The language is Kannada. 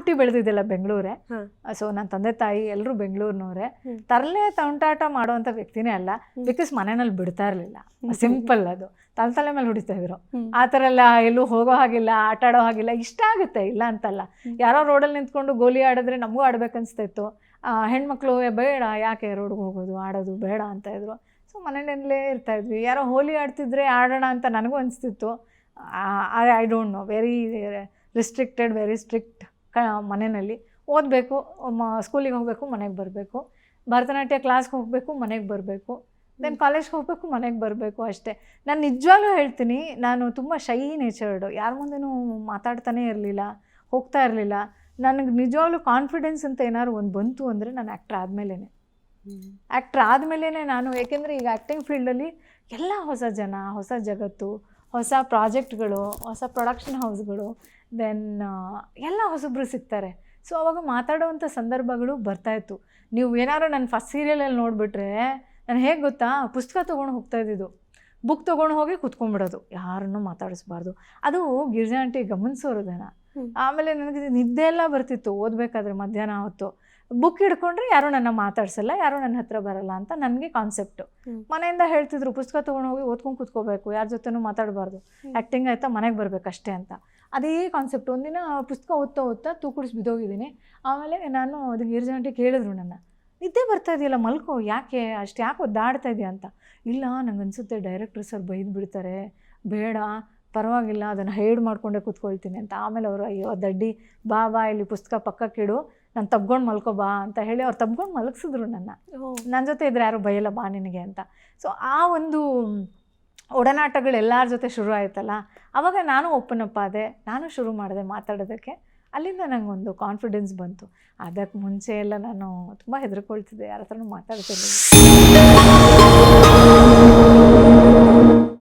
ಹುಟ್ಟಿ ಬೆಳೆದಿದ್ದಿಲ್ಲ ಬೆಂಗಳೂರೇ? ಸೊ ನನ್ನ ತಂದೆ ತಾಯಿ ಎಲ್ಲರೂ ಬೆಂಗಳೂರಿನವರೇ. ತರಲೆ ತಂಟಾಟ ಮಾಡುವಂಥ ವ್ಯಕ್ತಿನೇ ಅಲ್ಲ ಬಿಕಾಸ್ ಮನೆಯಲ್ಲಿ ಬಿಡ್ತಾ ಇರಲಿಲ್ಲ. ಸಿಂಪಲ್ ಅದು. ತಲೆ ತಲೆ ಮೇಲೆ ಹುಡಿತಾ ಇದ್ರು. ಆ ಥರ ಎಲ್ಲ ಎಲ್ಲೂ ಹೋಗೋ ಹಾಗಿಲ್ಲ ಆಟ ಆಡೋ ಹಾಗಿಲ್ಲ ಇಷ್ಟ ಆಗುತ್ತೆ ಇಲ್ಲ ಅಂತಲ್ಲ. ಯಾರೋ ರೋಡಲ್ಲಿ ನಿಂತ್ಕೊಂಡು ಗೋಲಿ ಆಡಿದ್ರೆ ನಮಗೂ ಆಡ್ಬೇಕನ್ಸ್ತಿತ್ತು. ಆ, ಹೆಣ್ಮಕ್ಳು "ಏ, ಬೇಡ ಯಾಕೆ ರೋಡ್ಗೆ ಹೋಗೋದು ಆಡೋದು ಬೇಡ ಅಂತ ಇದ್ರು. ಸೊ ಮನೆಯಲ್ಲೇ ಇರ್ತಾ ಇದ್ವಿ. ಯಾರೋ ಹೋಲಿ ಆಡ್ತಿದ್ರೆ ಆಡೋಣ ಅಂತ ನನಗೂ ಅನಿಸ್ತಿತ್ತು. I don't know very restricted very strict ಕ ಮನೆಯಲ್ಲಿ ಓದಬೇಕು ಮ ಸ್ಕೂಲಿಗೆ ಹೋಗಬೇಕು ಮನೆಗೆ ಬರಬೇಕು. ಭರತನಾಟ್ಯ ಕ್ಲಾಸ್ಗೆ ಹೋಗಬೇಕು ಮನೆಗೆ ಬರಬೇಕು. ದೆನ್ ಕಾಲೇಜ್ಗೆ ಹೋಗಬೇಕು ಮನೆಗೆ ಬರಬೇಕು ಅಷ್ಟೇ. ನಾನು ನಿಜವಾಗ್ಲೂ ಹೇಳ್ತೀನಿ ನಾನು ತುಂಬ ಶೈ ನೇಚರ್ಡು ಯಾರ ಮುಂದೆನೂ ಮಾತಾಡ್ತಾನೇ ಇರಲಿಲ್ಲ ಹೋಗ್ತಾ ಇರಲಿಲ್ಲ. ನನಗೆ ನಿಜವಾಗ್ಲೂ ಕಾನ್ಫಿಡೆನ್ಸ್ ಅಂತ ಏನಾದ್ರು ಒಂದು ಬಂತು ಅಂದರೆ ನಾನು ಆ್ಯಕ್ಟ್ರ್ ಆದಮೇಲೇ ಆ್ಯಕ್ಟ್ರ್ ಆದಮೇಲೇ ನಾನು ಏಕೆಂದರೆ ಈಗ ಆ್ಯಕ್ಟಿಂಗ್ ಫೀಲ್ಡಲ್ಲಿ ಎಲ್ಲ ಹೊಸ ಜನ ಹೊಸ ಜಗತ್ತು ಹೊಸ ಪ್ರಾಜೆಕ್ಟ್ಗಳು, ಹೊಸ ಪ್ರೊಡಕ್ಷನ್ ಹೌಸ್ಗಳು ದೆನ್ ಎಲ್ಲ ಹೊಸಬ್ರು ಸಿಗ್ತಾರೆ. ಸೊ ಅವಾಗ ಮಾತಾಡೋವಂಥ ಸಂದರ್ಭಗಳು ಬರ್ತಾಯಿತ್ತು ನೀವು ಏನಾದ್ರು ನನ್ನ ಫಸ್ಟ್ ಸೀರಿಯಲಲ್ಲಿ ನೋಡಿಬಿಟ್ರೆ, ನಾನು ಹೇಗೆ ಗೊತ್ತಾ? ಪುಸ್ತಕ ತೊಗೊಂಡು ಹೋಗ್ತಾ ಇದ್ದಿದ್ದು. ಬುಕ್ ತೊಗೊಂಡು ಹೋಗಿ ಕುತ್ಕೊಂಡ್ಬಿಡೋದು. ಯಾರನ್ನೂ ಮಾತಾಡಿಸ್ಬಾರ್ದು. ಅದು ಗಿರಿಜಾ ಆಂಟಿ ಗಮನಿಸೋರದನ. ಆಮೇಲೆ ನನಗೆ ನಿದ್ದೆ ಎಲ್ಲ ಬರ್ತಿತ್ತು ಓದಬೇಕಾದ್ರೆ ಮಧ್ಯಾಹ್ನ ಹೊತ್ತು. ಬುಕ್ ಹಿಡ್ಕೊಂಡ್ರೆ ಯಾರೂ ನನ್ನ ಮಾತಾಡ್ಸಲ್ಲ ಯಾರೂ ನನ್ನ ಹತ್ರ ಬರಲ್ಲ ಅಂತ ನನಗೆ ಕಾನ್ಸೆಪ್ಟು ಮನೆಯಿಂದ ಹೇಳ್ತಿದ್ರು ಪುಸ್ತಕ ತೊಗೊಂಡು ಹೋಗಿ ಓದ್ಕೊಂಡು ಕೂತ್ಕೋಬೇಕು ಯಾರ ಜೊತೆನೂ ಮಾತಾಡಬಾರ್ದು. ಆ್ಯಕ್ಟಿಂಗ್ ಆಯ್ತಾ ಮನೆಗೆ ಬರಬೇಕಷ್ಟೇ ಅಂತ. ಅದೇ ಕಾನ್ಸೆಪ್ಟ್ ಒಂದಿನ ಪುಸ್ತಕ ಓದ್ತಾ ಓದ್ತಾ ತೂಕುಡಿಸಿ ಬಿದ್ದೋಗಿದ್ದೀನಿ. ಆಮೇಲೆ ನಾನು ಅದು ಏರ್ಜೆಂಟಿಗೆ ಕೇಳಿದ್ರು ನನ್ನ ನಿದ್ದೆ ಬರ್ತಾ ಇದೆಯಲ್ಲ ಮಲ್ಕೋ ಯಾಕೆ? ಅಷ್ಟು ಯಾಕೆ ಒದ್ದಾಡ್ತಾ ಇದೆಯಾ? ಅಂತ. ಇಲ್ಲ ನಂಗೆ ಅನ್ಸುತ್ತೆ ಡೈರೆಕ್ಟ್ರ್ ಸರ್ ಬೈದು ಬಿಡ್ತಾರೆ. ಬೇಡ ಪರವಾಗಿಲ್ಲ ಅದನ್ನು ಹೈಡ್ ಮಾಡಿಕೊಂಡೇ ಕೂತ್ಕೊಳ್ತೀನಿ ಅಂತ. ಆಮೇಲೆ ಅವರು ಅಯ್ಯೋ ದಡ್ಡಿ ಬಾ ಬಾ ಇಲ್ಲಿ ಪುಸ್ತಕ ಪಕ್ಕಕ್ಕಿಡು ನಾನು ತಬ್ಕೊಂಡು ಮಲ್ಕೋ ಬಾ ಅಂತ ಹೇಳಿ ಅವ್ರು ತಬ್ಕೊಂಡು ಮಲಗಿಸಿದ್ರು ನನ್ನ. ನನ್ನ ಜೊತೆ ಇದ್ರೆ ಯಾರು ಬೈಯಲ್ಲ ಬಾ ನಿನಗೆ ಅಂತ. ಸೊ ಆ ಒಂದು ಒಡನಾಟಗಳು ಎಲ್ಲರ ಜೊತೆ ಶುರು ಆಯ್ತಲ್ಲ ಆವಾಗ ನಾನು ಓಪನ್ ಅಪ್ ಆದೆ. ನಾನು ಶುರು ಮಾಡಿದೆ ಮಾತಾಡೋದಕ್ಕೆ. ಅಲ್ಲಿಂದ ನನಗೊಂದು ಕಾನ್ಫಿಡೆನ್ಸ್ ಬಂತು. ಅದಕ್ಕೆ ಮುಂಚೆ ಎಲ್ಲ ನಾನು ತುಂಬ ಹೆದರ್ಕೊಳ್ತಿದ್ದೆ ಯಾರ ಹತ್ರನೂ ಮಾತಾಡ್ತಿರ್ಲಿಲ್ಲ.